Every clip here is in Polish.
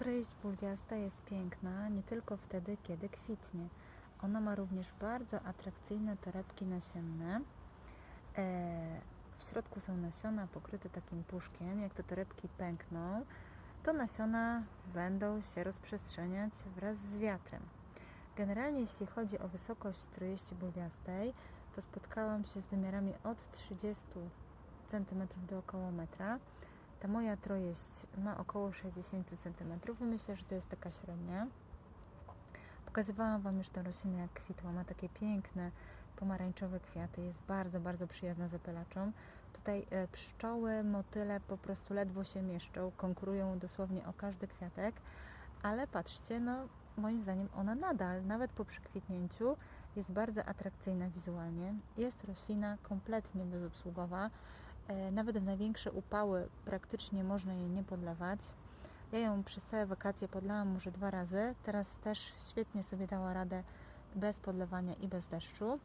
Treść bulwiasta jest piękna nie tylko wtedy, kiedy kwitnie. Ona ma również bardzo atrakcyjne torebki nasienne. E, w środku są nasiona pokryte takim puszkiem. Jak te torebki pękną, to nasiona będą się rozprzestrzeniać wraz z wiatrem. Generalnie jeśli chodzi o wysokość trojeści bulwiastej, to spotkałam się z wymiarami od 30 cm do około metra. Ta moja trojeść ma około 60 cm. Myślę, że to jest taka średnia. Pokazywałam Wam już tę roślinę, jak kwitła. Ma takie piękne, pomarańczowe kwiaty. Jest bardzo, bardzo przyjazna zapylaczom. Tutaj e, pszczoły, motyle po prostu ledwo się mieszczą. Konkurują dosłownie o każdy kwiatek. Ale patrzcie, no moim zdaniem ona nadal, nawet po przekwitnięciu, jest bardzo atrakcyjna wizualnie. Jest roślina kompletnie bezobsługowa. E, Nawet w największe upały praktycznie można jej nie podlewać. Ja ją przez całe wakacje podlałam może dwa razy. Teraz też świetnie sobie dała radę bez podlewania i bez deszczu.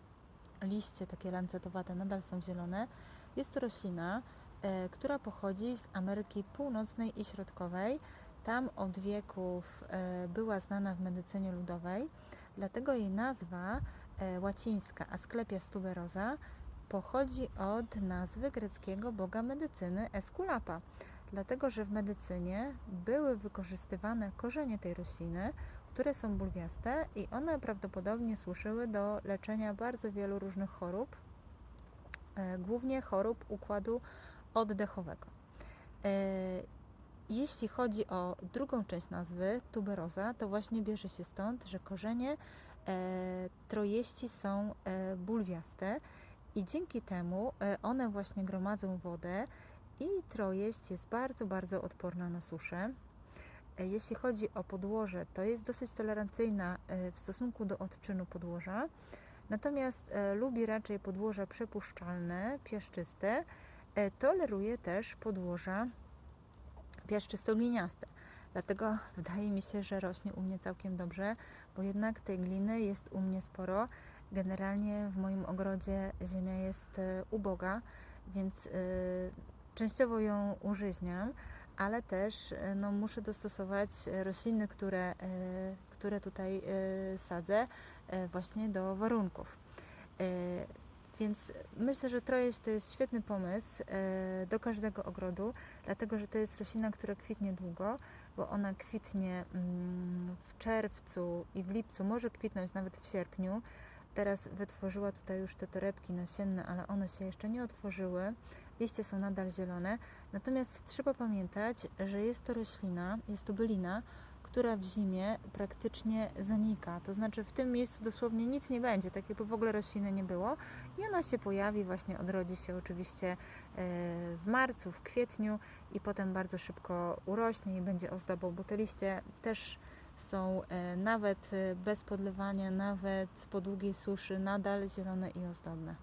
Liście takie lancetowate nadal są zielone. Jest to roślina, e, która pochodzi z Ameryki Północnej i Środkowej. Tam od wieków e, była znana w medycynie ludowej, dlatego jej nazwa łacińska Asclepias tuberosa pochodzi od nazwy greckiego boga medycyny Esculapa. Dlatego, że w medycynie były wykorzystywane korzenie tej rośliny, które są bulwiaste i one prawdopodobnie służyły do leczenia bardzo wielu różnych chorób, e, głównie chorób układu oddechowego. E, Jeśli chodzi o drugą część nazwy, tuberoza, to właśnie bierze się stąd, że korzenie e, trojeści są bulwiaste i dzięki temu e, one właśnie gromadzą wodę i trojeść jest bardzo, bardzo odporna na suszę. E, Jeśli chodzi o podłoże, to jest dosyć tolerancyjna e, w stosunku do odczynu podłoża, natomiast lubi raczej podłoża przepuszczalne, piaszczyste. Toleruje też podłoża piaszczysto-gliniaste. Dlatego wydaje mi się, że rośnie u mnie całkiem dobrze, bo jednak tej gliny jest u mnie sporo. Generalnie w moim ogrodzie ziemia jest e, uboga, więc e, częściowo ją użyźniam, ale też e, no, muszę dostosować rośliny, które, które tutaj sadzę, właśnie do warunków. Więc myślę, że trojeść to jest świetny pomysł do każdego ogrodu, dlatego że to jest roślina, która kwitnie długo, bo ona kwitnie mm, w czerwcu i w lipcu, może kwitnąć nawet w sierpniu. Teraz wytworzyła tutaj już te torebki nasienne, ale one się jeszcze nie otworzyły. Liście są nadal zielone. Natomiast trzeba pamiętać, że jest to roślina, jest to bylina, która w zimie praktycznie zanika. To znaczy w tym miejscu dosłownie nic nie będzie, tak jakby w ogóle rośliny nie było. I ona się pojawi, właśnie odrodzi się oczywiście e, w marcu, w kwietniu i potem bardzo szybko urośnie i będzie ozdobą, bo te liście też są e, nawet e, bez podlewania, nawet po długiej suszy nadal zielone i ozdobne.